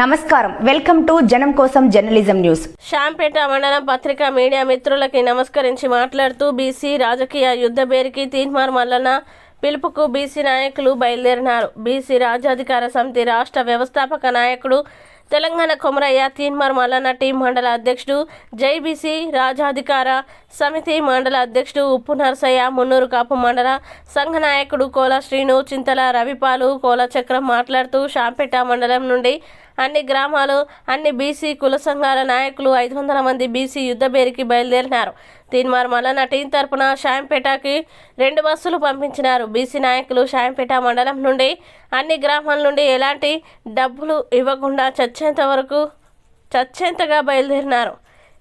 నమస్కారం. Welcome to జనం కోసం జర్నలిజం న్యూస్. శాంపేట మండలం పత్రికా మీడియా మిత్రులకి నమస్కరించి మాట్లాడుతూ బీసీ రాజకీయ యుద్ధ బేరికి తీన్మార్ మల్లన పిలుపుకు బీసీ నాయకులు బయలుదేరినారు. బీసీ రాజ్యాధికార సమితి రాష్ట్ర వ్యవస్థాపక నాయకుడు తెలంగాణ కొమరయ్య తీన్మార్ మల్లన్న టీం మండల అధ్యక్షుడు జైబీసీ రాజాధికార సమితి మండల అధ్యక్షుడు ఉప్పు నరసయ్య మున్నూరు కాపు మండల సంఘ నాయకుడు కోల శ్రీను చింతల రవిపాలు కోల చక్రం మాట్లాడుతూ శాంపేట మండలం నుండి అన్ని గ్రామాలు అన్ని బీసీ కుల సంఘాల నాయకులు ఐదు వందల మంది బీసీ యుద్ధ బేరికి బయలుదేరినారు. తీన్మార్ మల్లన్న టీం తరపున షాయంపేటకి రెండు బస్సులు పంపించినారు. బీసీ నాయకులు షాయంపేట మండలం నుండి అన్ని గ్రామాల నుండి ఎలాంటి డబ్బులు ఇవ్వకుండా చచ్చేంత వరకు చచ్చేంతగా బయలుదేరినారు.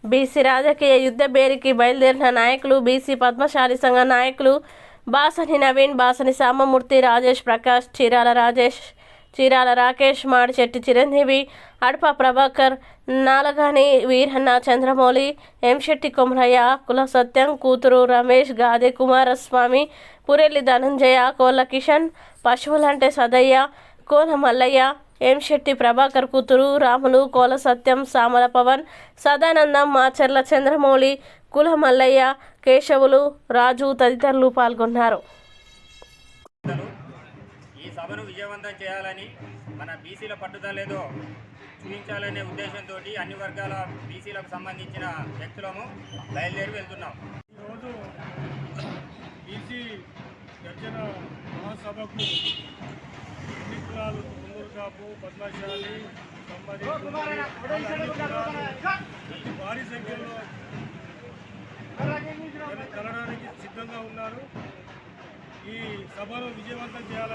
బీసీ రాజకీయ యుద్ధ బేరికి బయలుదేరిన నాయకులు బీసీ పద్మశాలి సంఘ నాయకులు బాసని నవీన్ బాసని సామమూర్తి రాజేష్ ప్రకాష్ చీరాల రాజేష్ చీరాల రాకేష్ మాడిచెట్టి చిరంజీవి అడప ప్రభాకర్ నాలగాని వీరన్న చంద్రమౌళి ఎంశెట్టి కొమరయ్య కుల సత్యం కూతురు రమేష్ గాదె కుమారస్వామి పురెల్లి ధనంజయ కోళ్ళ కిషన్ పశువులంటే సదయ్య కోన మల్లయ్య ఎంశెట్టి ప్రభాకర్ కూతురు రాములు కోల సత్యం సామల పవన్ సదానందం మాచర్ల చంద్రమౌళి కుల మల్లయ్య కేశవులు రాజు తదితరులు పాల్గొన్నారు. ఈ సభను విజయవంతం చేయాలని మన బీసీల పట్టుదల లేదో చూపించాలనే ఉద్దేశంతో అన్ని వర్గాల బీసీలకు సంబంధించిన వ్యక్తులము బయలుదేరి వెళ్తున్నాం. ఈరోజు బీసీ గర్జన మహాసభకు అన్ని కులాలు ముందూరు కాపు పద్మశాలి భారీ సంఖ్యలో జన- కలడానికి సిద్ధంగా ఉన్నారు. ఈ సభను విజయవంతం చేయాలని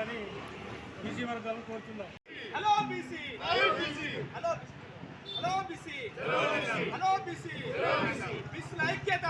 బీసీ వర్గాలను కోరుతున్నాం hello BC. Hello hello BC. Hello BC. బీసీల ఐక్యత.